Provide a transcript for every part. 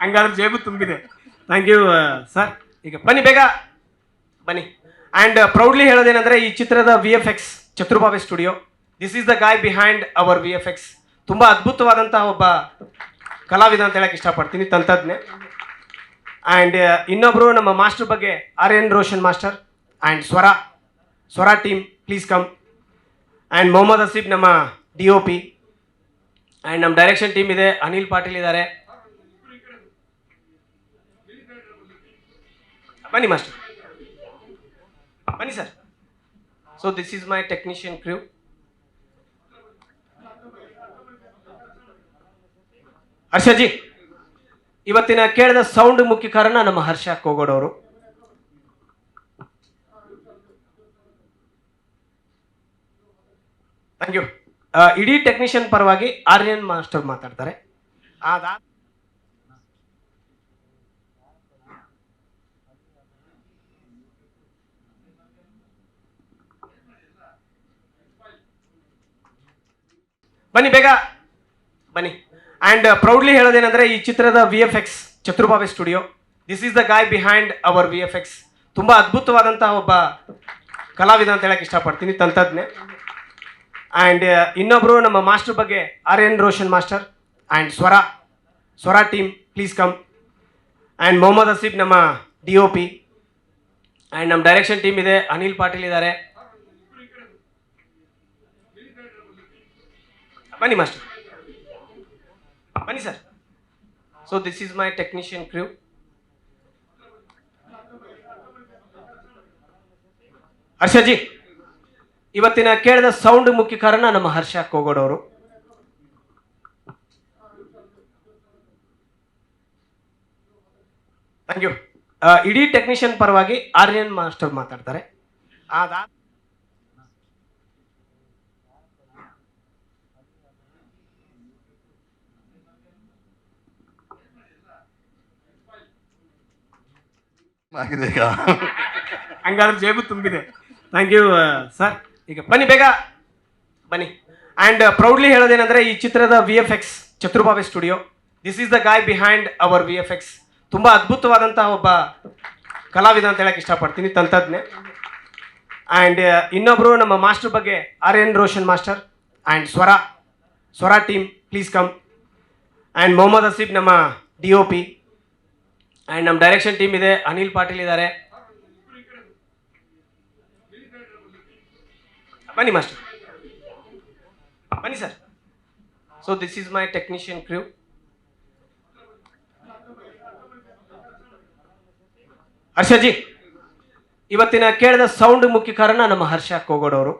ಹಂಗಾದ್ರೆ ಜೇಬು ತುಂಬಿದೆ. Thank you sir ಈಗ ಬನ್ನಿ ಬೇಗ. ಬನ್ನಿ. ಆ್ಯಂಡ್ ಪ್ರೌಡ್ಲಿ ಹೇಳೋದೇನೆಂದರೆ ಈ ಚಿತ್ರದ V F X ಚತುರ್ಭಾವೆ studio this is the guy behind our V F X ತುಂಬ ಅದ್ಭುತವಾದಂತಹ ಒಬ್ಬ ಕಲಾವಿದ ಅಂತ ಹೇಳಕ್ಕೆ ಇಷ್ಟಪಡ್ತೀನಿ ತಂತಜ್ಞೆ ಆ್ಯಂಡ್ ಇನ್ನೊಬ್ಬರು ನಮ್ಮ ಮಾಸ್ಟರ್ ಬಗ್ಗೆ R N Roshan master and Swara. Swara team please come and Mohammed Haseeb ನಮ್ಮ ಡಿ ಒ ಪಿ ಆ್ಯಂಡ್ ನಮ್ಮ ಡೈರೆಕ್ಷನ್ ಟೀಮ್ ಇದೆ. ಅನಿಲ್ ಪಾಟೀಲ್ ಇದ್ದಾರೆ. ಬನ್ನಿ ಮಾಸ್ಟರ್. ಬನ್ನಿ sir so this is my technician crew Harshaji ಇವತ್ತಿನ ಕೇಳಿದ ಸೌಂಡ್ ಮುಖ್ಯ ಕಾರಣ ನಮ್ಮ ಹರ್ಷ ಕೋಗೋಡವರು. ಥ್ಯಾಂಕ್ ಯು ಇಡೀ ಟೆಕ್ನಿಷಿಯನ್ ಪರವಾಗಿ ಆರ್ಯನ್ ಮಾಸ್ಟರ್ ಮಾತಾಡ್ತಾರೆ. ಬನ್ನಿ, ಬೇಗ. ಬನ್ನಿ. ಆ್ಯಂಡ್ ಪ್ರೌಡ್ಲಿ ಹೇಳೋದೇನೆಂದರೆ ಈ ಚಿತ್ರದ V F X ಚತುರ್ಭಾವಿ studio this is the guy behind our V F X ತುಂಬ ಅದ್ಭುತವಾದಂತಹ ಒಬ್ಬ ಕಲಾವಿದ ಅಂತ ಹೇಳಕ್ಕೆ ಇಷ್ಟಪಡ್ತೀನಿ ತಂತಜ್ಞೆ ಆ್ಯಂಡ್ ಇನ್ನೊಬ್ಬರು ನಮ್ಮ ಮಾಸ್ಟರ್ ಬಗ್ಗೆ R N Roshan master and Swara Swara team please come and Mohammed Haseeb ನಮ್ಮ ಡಿ ಒ ಪಿ ಆ್ಯಂಡ್ ನಮ್ಮ ಡೈರೆಕ್ಷನ್ ಟೀಮ್ ಇದೆ, ಅನಿಲ್ ಪಾಟೀಲ್ ಇದ್ದಾರೆ. ಬನ್ನಿ ಮಾಸ್ಟರ್. ಬನ್ನಿ sir so this is my technician crew Harshaji ಇವತ್ತಿನ ಕೇಳಿದ ಸೌಂಡ್ ಮುಖ್ಯ ಕಾರಣ ನಮ್ಮ ಹರ್ಷ ಕೋಗೋಡವರು ಥ್ಯಾಂಕ್ ಯು ಇಡೀ ಟೆಕ್ನಿಷಿಯನ್ ಪರವಾಗಿ ಆರ್ಯನ್ ಮಾಸ್ಟರ್ ಮಾತಾಡ್ತಾರೆ. ಆಗಿದೆ ಈಗ. ಹಂಗಾದ್ರೆ ಜೇಬು ತುಂಬಿದೆ. ಥ್ಯಾಂಕ್ ಯು ಸರ್ ಈಗ ಬನ್ನಿ ಬೇಗ. ಬನ್ನಿ. ಆ್ಯಂಡ್ ಪ್ರೌಡ್ಲಿ ಹೇಳೋದೇನೆಂದರೆ ಈ ಚಿತ್ರದ V F X ಚತುರ್ಭಾವೆ studio this is the guy behind our V F X ತುಂಬ ಅದ್ಭುತವಾದಂತಹ ಒಬ್ಬ ಕಲಾವಿದ ಅಂತ ಹೇಳಕ್ಕೆ ಇಷ್ಟಪಡ್ತೀನಿ ತಂತಜ್ಞೆ ಆ್ಯಂಡ್ ಇನ್ನೊಬ್ಬರು ನಮ್ಮ ಮಾಸ್ಟರ್ ಬಗ್ಗೆ R N Roshan master and Swara. Swara team please come and Mohammed Haseeb ನಮ್ಮ ಡಿ ಒ ಪಿ ಆ್ಯಂಡ್ ನಮ್ಮ ಡೈರೆಕ್ಷನ್ ಟೀಮ್ ಇದೆ, ಅನಿಲ್ ಪಾಟೀಲ್ ಇದ್ದಾರೆ. ಬನ್ನಿ ಮಾಸ್ಟರ್. ಬನ್ನಿ sir. So this is my technician crew Harshaji ಇವತ್ತಿನ ಕೇಳಿದ ಸೌಂಡ್ ಮುಖ್ಯ ಕಾರಣ ನಮ್ಮ ಹರ್ಷ ಕೋಗೋಡವರು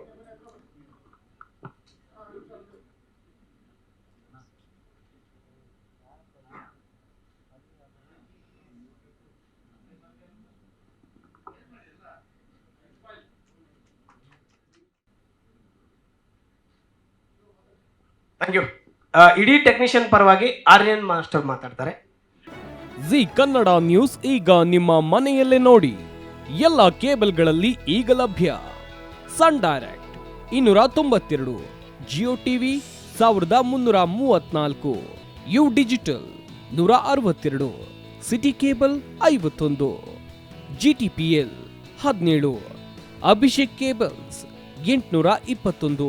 ಥ್ಯಾಂಕ್ ಯು ಇಡೀ ಟೆಕ್ನಿಷಿಯನ್ ಪರವಾಗಿ ಆರ್ಯನ್ ಮಾಸ್ಟರ್ ಮಾತಾಡ್ತಾರೆ. ಜಿ ಕನ್ನಡ ನ್ಯೂಸ್ ಈಗ ನಿಮ್ಮ ಮನೆಯಲ್ಲೇ ನೋಡಿ. ಎಲ್ಲ ಕೇಬಲ್ಗಳಲ್ಲಿ ಈಗ ಲಭ್ಯ. ಸನ್ ಡೈರೆಕ್ಟ್ ಇನ್ನೂರ ತೊಂಬತ್ತೆರಡು ಜಿಯೋ ಟಿವಿ ಸಾವಿರದ ಮುನ್ನೂರ ಮೂವತ್ನಾಲ್ಕು ಯು ಡಿಜಿಟಲ್ ನೂರ ಅರವತ್ತೆರಡು ಸಿಟಿ ಕೇಬಲ್ ಐವತ್ತೊಂದು ಜಿ ಟಿ ಪಿ ಎಲ್ ಹದಿನೇಳು ಅಭಿಷೇಕ್ ಕೇಬಲ್ಸ್ ಎಂಟುನೂರ ಇಪ್ಪತ್ತೊಂದು.